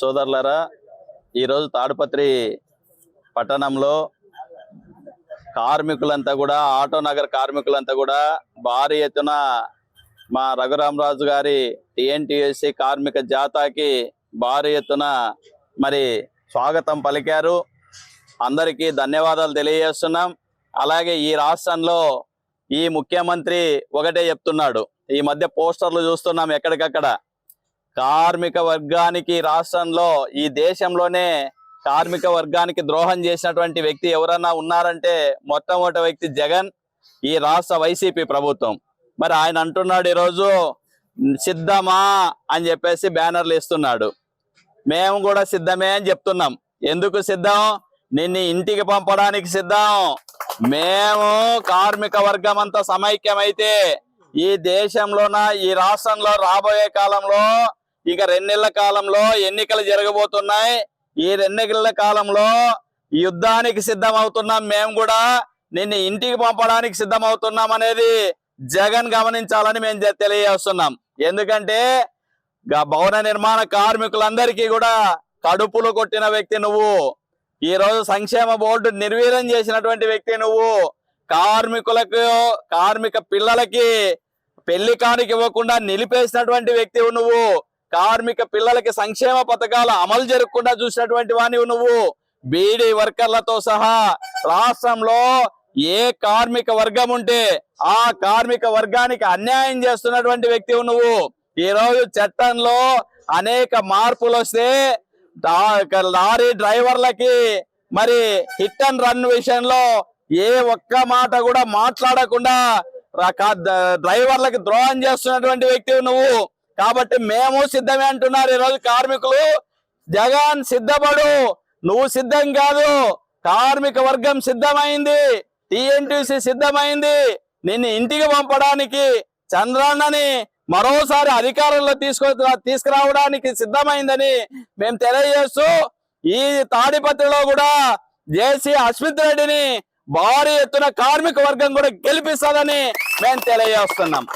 సోదరులరా ఈరోజు తాడుపత్రి పట్టణంలో కార్మికులంతా కూడా ఆటో నగర్ కార్మికులంతా కూడా భారీ ఎత్తున మా రఘురామరాజు గారి టిఎన్టీఎస్సి కార్మిక జాతాకి భారీ ఎత్తున మరి స్వాగతం పలికారు. అందరికీ ధన్యవాదాలు తెలియజేస్తున్నాం. అలాగే ఈ రాష్ట్రంలో ఈ ముఖ్యమంత్రి ఒకటే చెప్తున్నాడు. ఈ మధ్య పోస్టర్లు చూస్తున్నాం ఎక్కడికక్కడ. కార్మిక వర్గానికి రాష్ట్రంలో ఈ దేశంలోనే కార్మిక వర్గానికి ద్రోహం చేసినటువంటి వ్యక్తి ఎవరన్నా ఉన్నారంటే మొట్టమొదటి వ్యక్తి జగన్ ఈ రాష్ట్ర వైసీపీ ప్రభుత్వం. మరి ఆయన అంటున్నాడు ఈరోజు సిద్ధమా? అని చెప్పేసి బ్యానర్లు ఇస్తున్నాడు మేము కూడా సిద్ధమే అని చెప్తున్నాం. ఎందుకు సిద్ధం? నిన్ను ఇంటికి పంపడానికి సిద్ధం. మేము కార్మిక వర్గం అంతా సమైక్యమైతే ఈ దేశంలోన ఈ రాష్ట్రంలో రాబోయే కాలంలో ఇక రెండేళ్ళ కాలంలో ఎన్నికలు జరగబోతున్నాయి. ఈ రెండేళ్ళ కాలంలో యుద్ధానికి సిద్ధం అవుతున్నాం మేము కూడా నిన్ను ఇంటికి పంపడానికి సిద్ధం అవుతున్నాం అనేది జగన్ గమనించాలని మేము తెలియజేస్తున్నాం. ఎందుకంటే భవన నిర్మాణ కార్మికులందరికీ కూడా కడుపులు కొట్టిన వ్యక్తి నువ్వు. ఈ రోజు సంక్షేమ బోర్డు నిర్వీర్యం చేసినటువంటి వ్యక్తి నువ్వు. కార్మికులకు కార్మిక పిల్లలకి పెళ్ళి కానుక ఇవ్వకుండా నిలిపేసినటువంటి వ్యక్తి నువ్వు. కార్మిక పిల్లలకి సంక్షేమ పథకాలు అమలు జరగకుండా చూసినటువంటి వానివి నువ్వు. బీడీ వర్కర్లతో సహా రాష్ట్రంలో ఏ కార్మిక వర్గం ఉంటే ఆ కార్మిక వర్గానికి అన్యాయం చేస్తున్నటువంటి వ్యక్తి నువ్వు. ఈ రోజు చట్టంలో అనేక మార్పులు వస్తే లారీ డ్రైవర్లకి మరి హిట్ అండ్ రన్ విషయంలో ఏ ఒక్క మాట కూడా మాట్లాడకుండా డ్రైవర్లకు ద్రోహం చేస్తున్నటువంటి వ్యక్తివి నువ్వు. కాబట్టి మేము సిద్ధమే అంటున్నారు ఈరోజు కార్మికులు. జగన్ సిద్ధపడు. నువ్వు సిద్ధం కాదు. కార్మిక వర్గం సిద్ధమైంది. టిఎన్టీసీ సిద్ధమైంది. నిన్ను ఇంటికి పంపడానికి చంద్రన్నని మరోసారి అధికారంలో తీసుకు తీసుకురావడానికి సిద్ధమైందని మేము తెలియజేస్తూ ఈ తాడిపత్రిలో కూడా జేసీ అశ్విత్ రెడ్డిని భారీ ఎత్తున కార్మిక వర్గం కూడా గెలిపిస్తుందని మేము తెలియజేస్తున్నాం.